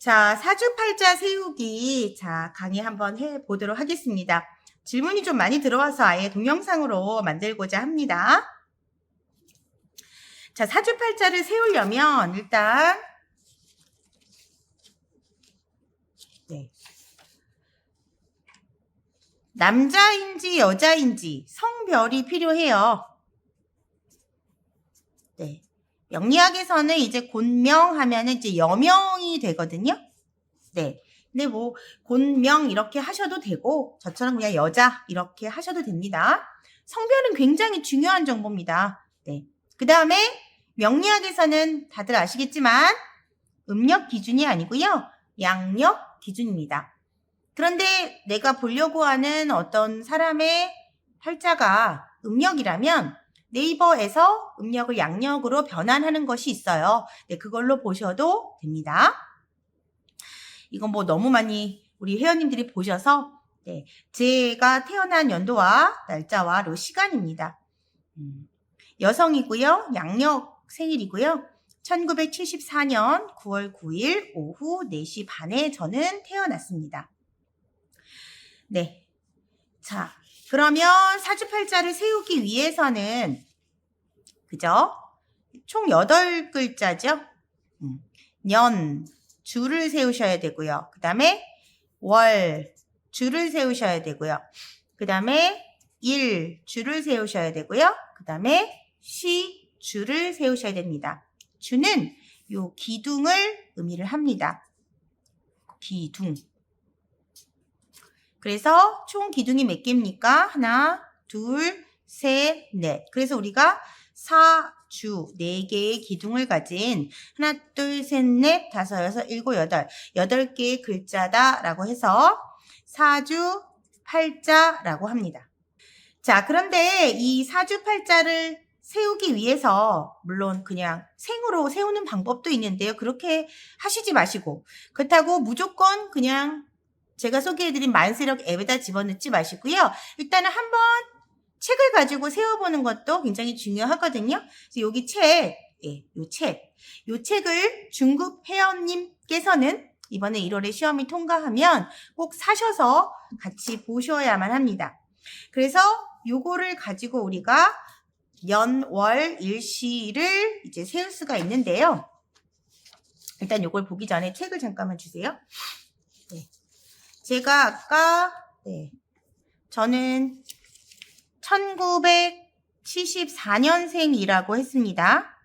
자, 사주팔자 세우기. 자, 강의 한번 해 보도록 하겠습니다. 질문이 좀 많이 들어와서 아예 동영상으로 만들고자 합니다. 자, 사주팔자를 세우려면 일단 네. 남자인지 여자인지 성별이 필요해요. 네. 명리학에서는 이제 곤명 하면은 이제 여명이 되거든요. 네. 근데 뭐 곤명 이렇게 하셔도 되고 저처럼 그냥 여자 이렇게 하셔도 됩니다. 성별은 굉장히 중요한 정보입니다. 네. 그 다음에 명리학에서는 다들 아시겠지만 음력 기준이 아니고요. 양력 기준입니다. 그런데 내가 보려고 하는 어떤 사람의 팔자가 음력이라면 네이버에서 음력을 양력으로 변환하는 것이 있어요. 네, 그걸로 보셔도 됩니다. 이건 뭐 너무 많이 우리 회원님들이 보셔서 네, 제가 태어난 연도와 날짜와 로 시간입니다. 음, 여성이고요. 양력 생일이고요. 1974년 9월 9일 오후 4시 반에 저는 태어났습니다. 네. 자, 그러면 사주팔자를 세우기 위해서는 그죠? 총 8글자죠? 음, 년, 줄을 세우셔야 되고요. 그 다음에 월, 줄을 세우셔야 되고요. 그 다음에 일, 줄을 세우셔야 되고요. 그 다음에 시, 줄을 세우셔야 됩니다. 주는 요 기둥을 의미를 합니다. 기둥. 그래서 총 기둥이 몇 개입니까? 하나, 둘, 셋, 넷. 그래서 우리가 사주 네 개의 기둥을 가진 하나, 둘, 셋, 넷, 다섯, 여섯, 일곱, 여덟 여덟 개의 글자다라고 해서 사주 팔자라고 합니다. 자, 그런데 이 사주 팔자를 세우기 위해서 물론 그냥 생으로 세우는 방법도 있는데요. 그렇게 하시지 마시고 그렇다고 무조건 그냥 제가 소개해드린 만세력 앱에다 집어넣지 마시고요. 일단은 한번 책을 가지고 세워보는 것도 굉장히 중요하거든요. 그래서 여기 책, 예, 요 책, 요 책을 중급 회원님께서는 이번에 1월에 시험이 통과하면 꼭 사셔서 같이 보셔야만 합니다. 그래서 요거를 가지고 우리가 연, 월, 일시를 이제 세울 수가 있는데요. 일단 요걸 보기 전에 책을 잠깐만 주세요. 네. 제가 아까, 네. 저는 1974년생이라고 했습니다.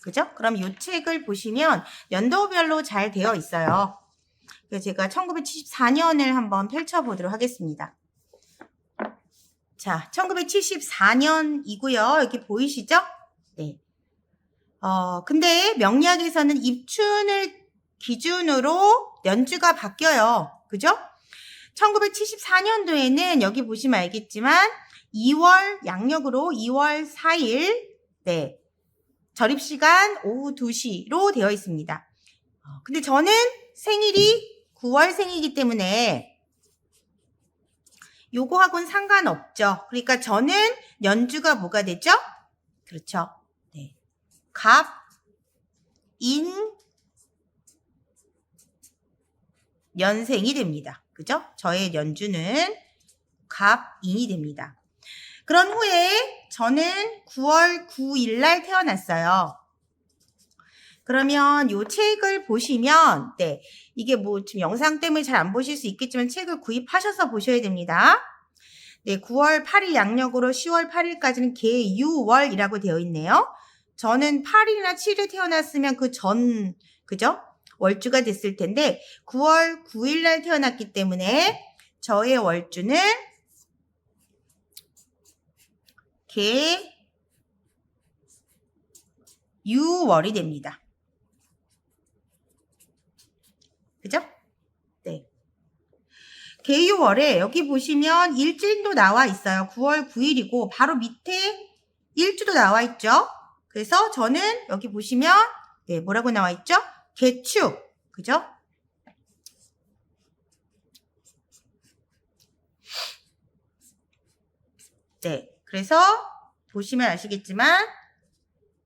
그죠? 그럼 이 책을 보시면 연도별로 잘 되어 있어요. 제가 1974년을 한번 펼쳐보도록 하겠습니다. 자, 1974년이고요. 여기 보이시죠? 네. 어, 근데 명리학에서는 입춘을 기준으로 연주가 바뀌어요. 그죠? 1974년도에는 여기 보시면 알겠지만 2월 양력으로 2월 4일 네. 절입 시간 오후 2시로 되어 있습니다. 어, 근데 저는 생일이 9월생이기 때문에 요거하고는 상관없죠. 그러니까 저는 연주가 뭐가 되죠? 그렇죠. 네. 갑, 인, 연생이 됩니다. 그죠? 저의 연주는 갑인이 됩니다. 그런 후에 저는 9월 9일 날 태어났어요. 그러면 요 책을 보시면 네 이게 뭐 지금 영상 때문에 잘 안 보실 수 있겠지만 책을 구입하셔서 보셔야 됩니다. 네 9월 8일 양력으로 10월 8일까지는 개유월이라고 되어 있네요. 저는 8일이나 7일에 태어났으면 그 전 그죠? 월주가 됐을 텐데 9월 9일 날 태어났기 때문에 저의 월주는 개 유월이 됩니다. 그죠? 네. 개유월에 여기 보시면 일진도 나와 있어요. 9월 9일이고 바로 밑에 일주도 나와 있죠. 그래서 저는 여기 보시면 네, 뭐라고 나와 있죠? 개축. 그죠? 네. 그래서 보시면 아시겠지만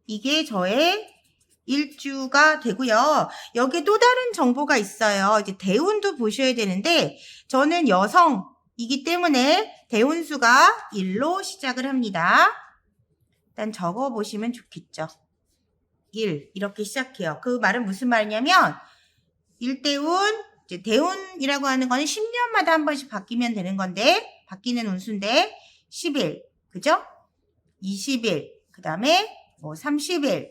이게 저의 일주가 되고요. 여기 또 다른 정보가 있어요. 이제 대운도 보셔야 되는데 저는 여성이기 때문에 대운수가 1로 시작을 합니다. 일단 적어 보시면 좋겠죠. 1 이렇게 시작해요. 그 말은 무슨 말이냐면 일대운 이제 대운이라고 하는 거는 10년마다 한 번씩 바뀌면 되는 건데 바뀌는 운수인데 10일 그죠? 20일 그 다음에 뭐 30일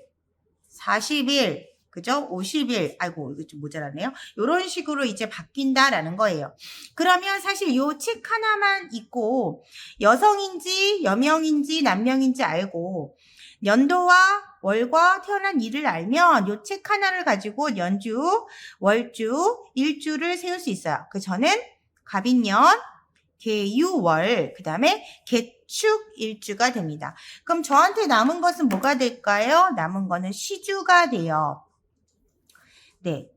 40일 그죠? 50일 아이고 이거 좀 모자라네요. 이런 식으로 이제 바뀐다라는 거예요. 그러면 사실 요책 하나만 있고 여성인지 여명인지 남명인지 알고 연도와 월과 태어난 일을 알면 요 책 하나를 가지고 연주, 월주, 일주를 세울 수 있어요. 그 저는 갑인년, 개유월, 그 다음에 개축 일주가 됩니다. 그럼 저한테 남은 것은 뭐가 될까요? 남은 거는 시주가 돼요. 네.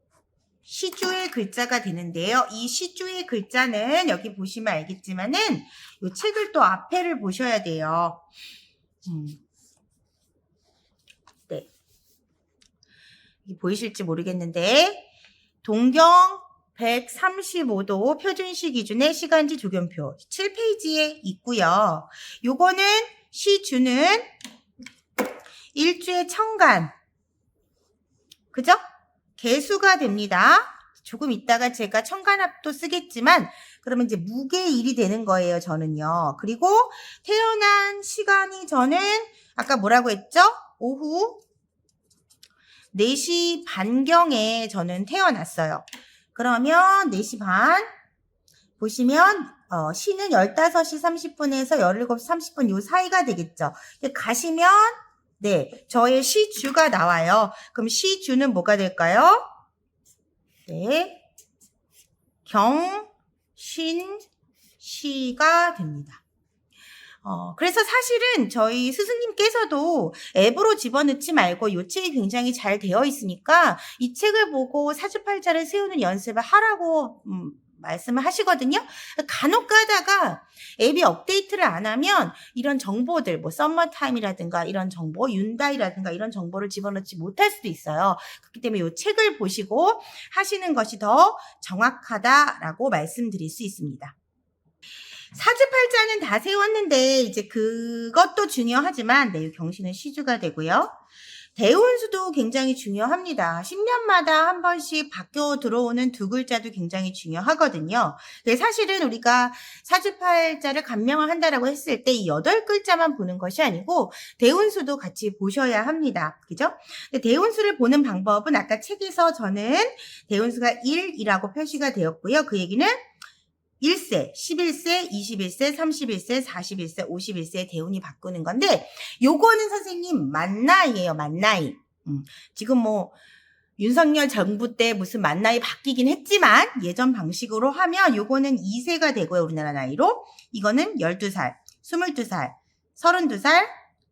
시주의 글자가 되는데요. 이 시주의 글자는 여기 보시면 알겠지만은 이 책을 또 앞에를 보셔야 돼요. 음. 네. 이 보이실지 모르겠는데 동경 135도 표준시 기준의 시간지 조견표 7페이지에 있고요. 요거는 시주는 일주의 청간 그죠? 개수가 됩니다. 조금 있다가 제가 청간합도 쓰겠지만 그러면 이제 무게일이 되는 거예요. 저는요. 그리고 태어난 시간이 저는 아까 뭐라고 했죠? 오후 4시 반경에 저는 태어났어요. 그러면 4시 반 보시면 어, 시는 15시 30분에서 17시 30분 요 사이가 되겠죠. 가시면 네, 저의 시주가 나와요. 그럼 시주는 뭐가 될까요? 네, 경, 신, 시가 됩니다. 어, 그래서 사실은 저희 스승님께서도 앱으로 집어넣지 말고 이 책이 굉장히 잘 되어 있으니까 이 책을 보고 사주팔자를 세우는 연습을 하라고 음, 말씀을 하시거든요. 간혹 가다가 앱이 업데이트를 안 하면 이런 정보들, 뭐 썸머타임이라든가 이런 정보, 윤다이라든가 이런 정보를 집어넣지 못할 수도 있어요. 그렇기 때문에 이 책을 보시고 하시는 것이 더 정확하다라고 말씀드릴 수 있습니다. 사주팔자는 다 세웠는데 이제 그것도 중요하지만 네, 경신은 시주가 되고요. 대운수도 굉장히 중요합니다. 10년마다 한 번씩 바뀌어 들어오는 두 글자도 굉장히 중요하거든요. 근데 사실은 우리가 사주팔자를 감명을 한다라고 했을 때 이 여덟 글자만 보는 것이 아니고 대운수도 같이 보셔야 합니다. 그죠? 대운수를 보는 방법은 아까 책에서 저는 대운수가 1이라고 표시가 되었고요. 그 얘기는 1세, 11세, 21세, 31세, 41세, 51세 대운이 바꾸는 건데 요거는 선생님 만나이예요. 만나이. 음, 지금 뭐 윤석열 정부 때 무슨 만나이 바뀌긴 했지만 예전 방식으로 하면 요거는 2세가 되고요. 우리나라 나이로. 이거는 12살, 22살, 32살,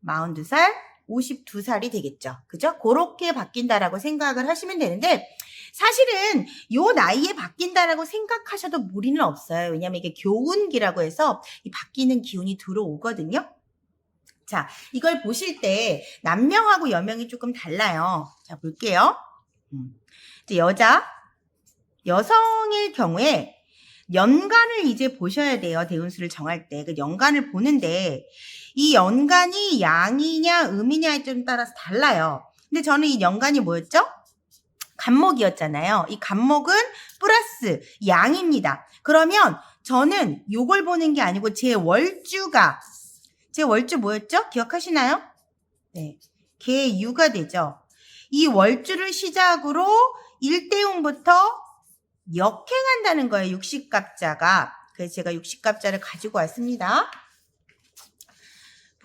42살, 52살이 되겠죠. 그죠? 그렇게 바뀐다라고 생각을 하시면 되는데 사실은 요 나이에 바뀐다라고 생각하셔도 무리는 없어요. 왜냐면 이게 교운기라고 해서 이 바뀌는 기운이 들어오거든요. 자, 이걸 보실 때 남명하고 여명이 조금 달라요. 자, 볼게요. 음. 여자, 여성일 경우에 연간을 이제 보셔야 돼요. 대운수를 정할 때. 그 연간을 보는데 이 연간이 양이냐 음이냐에 좀 따라서 달라요. 근데 저는 이 연간이 뭐였죠? 간목이었잖아요. 이 간목은 플러스 양입니다. 그러면 저는 요걸 보는 게 아니고 제 월주가 제 월주 뭐였죠? 기억하시나요? 네. 개 유가 되죠. 이 월주를 시작으로 일대운부터 역행한다는 거예요. 육식갑자가. 그래서 제가 육식갑자를 가지고 왔습니다.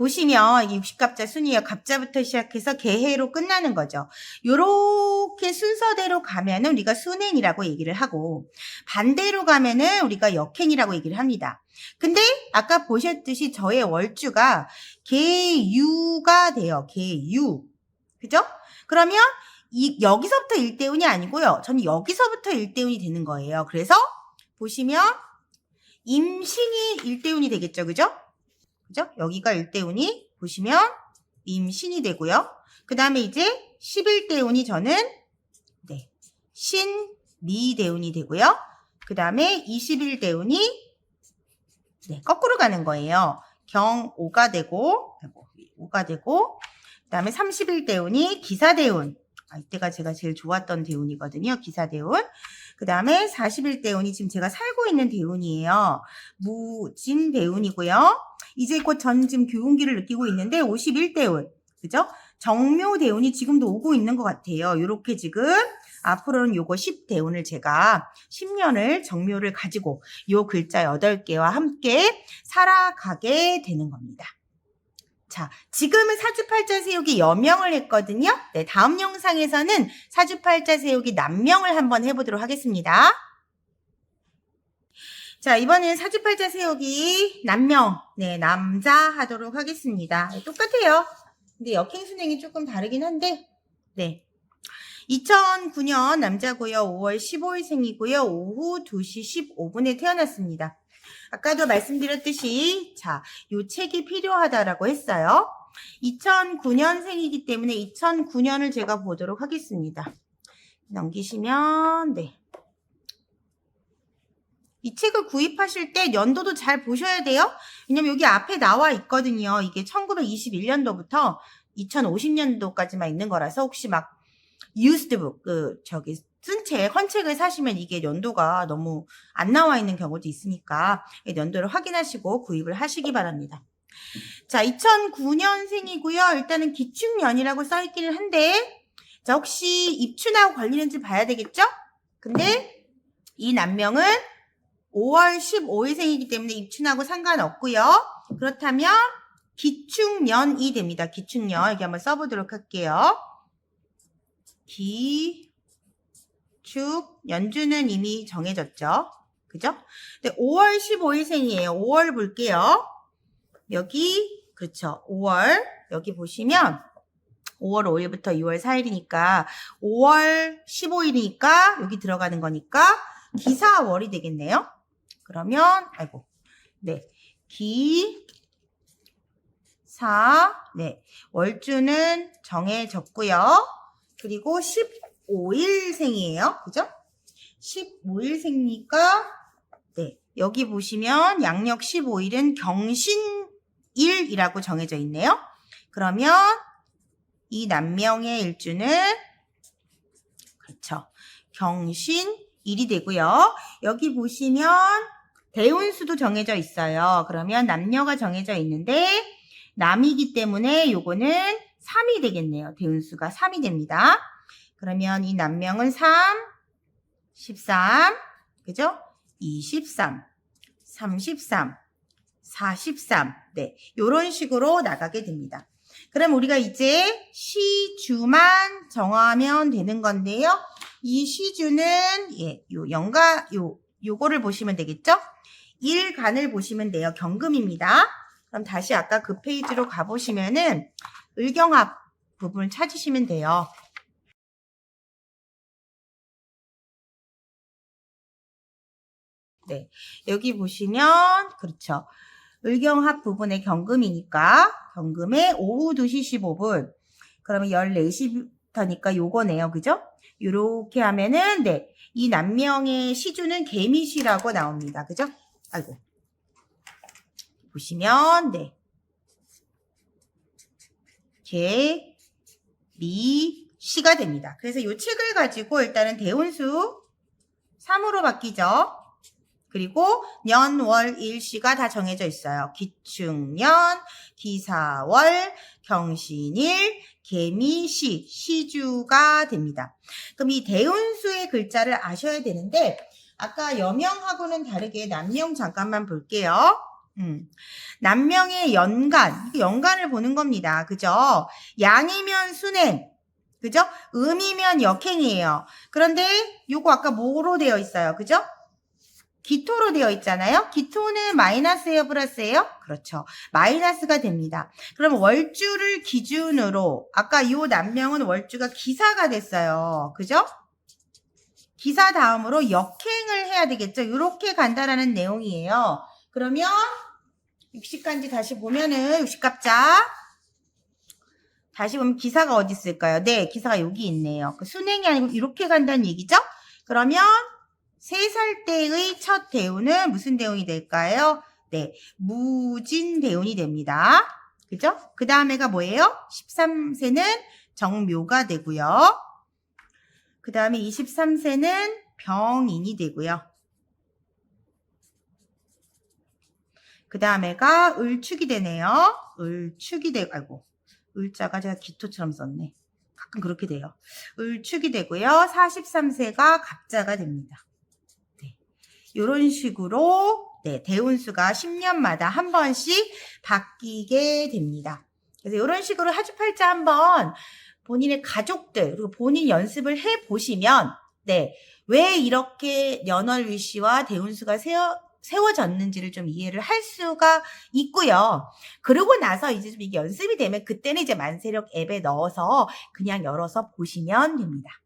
보시면 이게 60갑자 순이에요. 갑자부터 시작해서 개해로 끝나는 거죠. 요렇게 순서대로 가면은 우리가 순행이라고 얘기를 하고 반대로 가면은 우리가 역행이라고 얘기를 합니다. 근데 아까 보셨듯이 저의 월주가 개유가 돼요. 개유. 그죠? 그러면 이 여기서부터 일대운이 아니고요. 저는 여기서부터 일대운이 되는 거예요. 그래서 보시면 임신이 일대운이 되겠죠. 그죠? 그죠? 여기가 일대운이 보시면 임신이 되고요. 그 다음에 이제 11대 운이 저는 네, 신미대 운이 되고요. 그 다음에 21대 운이 네, 거꾸로 가는 거예요. 경오가 되고, 오가 되고, 그 다음에 31대 운이 기사대 운. 아, 이때가 제가 제일 좋았던 대운이거든요. 기사 대운. 그 다음에 41 대운이 지금 제가 살고 있는 대운이에요. 무진 대운이고요. 이제 곧전 지금 교훈기를 느끼고 있는데 51대운. 그죠? 정묘대운이 지금도 오고 있는 것 같아요. 요렇게 지금 앞으로는 요거 10대운을 제가 10년을 정묘를 가지고 요 글자 8개와 함께 살아가게 되는 겁니다. 자, 지금은 사주팔자 세우기 여명을 했거든요. 네, 다음 영상에서는 사주팔자 세우기 남명을 한번 해보도록 하겠습니다. 자, 이번엔 사주팔자 세우기 남명, 네, 남자 하도록 하겠습니다. 네, 똑같아요. 근데 역행순행이 조금 다르긴 한데, 네. 2009년 남자고요. 5월 15일생이고요. 오후 2시 15분에 태어났습니다. 아까도 말씀드렸듯이 자, 요 책이 필요하다라고 했어요. 2009년생이기 때문에 2009년을 제가 보도록 하겠습니다. 넘기시면 네. 이 책을 구입하실 때 연도도 잘 보셔야 돼요. 왜냐면 여기 앞에 나와 있거든요. 이게 1921년도부터 2050년도까지만 있는 거라서 혹시 막 used 그 저기 쓴 책, 헌책을 사시면 이게 연도가 너무 안 나와 있는 경우도 있으니까 연도를 확인하시고 구입을 하시기 바랍니다. 자, 2009년생이고요. 일단은 기축년이라고 써 있기는 한데 자, 혹시 입춘하고 관련인지 봐야 되겠죠? 근데 이 남명은 5월 15일생이기 때문에 입춘하고 상관없고요. 그렇다면 기축년이 됩니다. 기축년 여기 한번 써보도록 할게요. 기, 축, 연주는 이미 정해졌죠. 그죠? 근데 5월 15일생이에요. 5월 볼게요. 여기, 그렇죠. 5월, 여기 보시면 5월 5일부터 6월 4일이니까 5월 15일이니까 여기 들어가는 거니까 기사월이 되겠네요. 그러면, 아이고, 네. 기, 사, 네. 월주는 정해졌고요. 그리고 15일생이에요. 그죠? 15일생이니까, 네. 여기 보시면 양력 15일은 경신일이라고 정해져 있네요. 그러면 이 남명의 일주는, 그렇죠. 경신일이 되고요. 여기 보시면 대운수도 정해져 있어요. 그러면 남녀가 정해져 있는데, 남이기 때문에 요거는 3이 되겠네요. 대운수가 3이 됩니다. 그러면 이 남명은 3, 13, 그죠? 23, 33, 43. 네. 요런 식으로 나가게 됩니다. 그럼 우리가 이제 시주만 정하면 되는 건데요. 이 시주는 예, 요 연가 요 요거를 보시면 되겠죠? 일간을 보시면 돼요. 경금입니다. 그럼 다시 아까 그 페이지로 가보시면은 을경합 부분을 찾으시면 돼요. 네. 여기 보시면, 그렇죠. 을경합 부분의 경금이니까, 경금에 오후 2시 15분. 그러면 14시부터니까 요거네요. 그죠? 요렇게 하면은, 네. 이 남명의 시주는 개미시라고 나옵니다. 그죠? 아이고. 보시면, 네. 개, 미, 시가 됩니다. 그래서 이 책을 가지고 일단은 대운수 3으로 바뀌죠. 그리고 년, 월, 일, 시가 다 정해져 있어요. 기축년, 기사월, 경신일, 개미시, 시주가 됩니다. 그럼 이 대운수의 글자를 아셔야 되는데 아까 여명하고는 다르게 남명 잠깐만 볼게요. 음. 남명의 연간, 연간을 보는 겁니다. 그죠? 양이면 순행, 그죠? 음이면 역행이에요. 그런데 요거 아까 뭐로 되어 있어요? 그죠? 기토로 되어 있잖아요. 기토는 마이너스예요, 플러스예요? 그렇죠. 마이너스가 됩니다. 그럼 월주를 기준으로 아까 요 남명은 월주가 기사가 됐어요. 그죠? 기사 다음으로 역행을 해야 되겠죠. 이렇게 간다라는 내용이에요. 그러면 60간지 다시 보면은 60갑자 다시 보면 기사가 어디 있을까요? 네, 기사가 여기 있네요. 그 순행이 아니고 이렇게 간다는 얘기죠? 그러면 세살 때의 첫 대운은 무슨 대운이 될까요? 네, 무진 대운이 됩니다. 그죠? 그 다음에가 뭐예요? 13세는 정묘가 되고요. 그 다음에 23세는 병인이 되고요. 그 다음에가 을축이 되네요. 을축이 되고, 아이고, 을자가 제가 기토처럼 썼네. 가끔 그렇게 돼요. 을축이 되고요. 43세가 갑자가 됩니다. 네. 이런 식으로 네, 대운수가 10년마다 한 번씩 바뀌게 됩니다. 그래서 이런 식으로 하주팔자 한번 본인의 가족들 그리고 본인 연습을 해 보시면 네, 왜 이렇게 연월일시와 대운수가 세워 세워졌는지를 좀 이해를 할 수가 있고요. 그러고 나서 이제 좀 이게 연습이 되면 그때는 이제 만세력 앱에 넣어서 그냥 열어서 보시면 됩니다.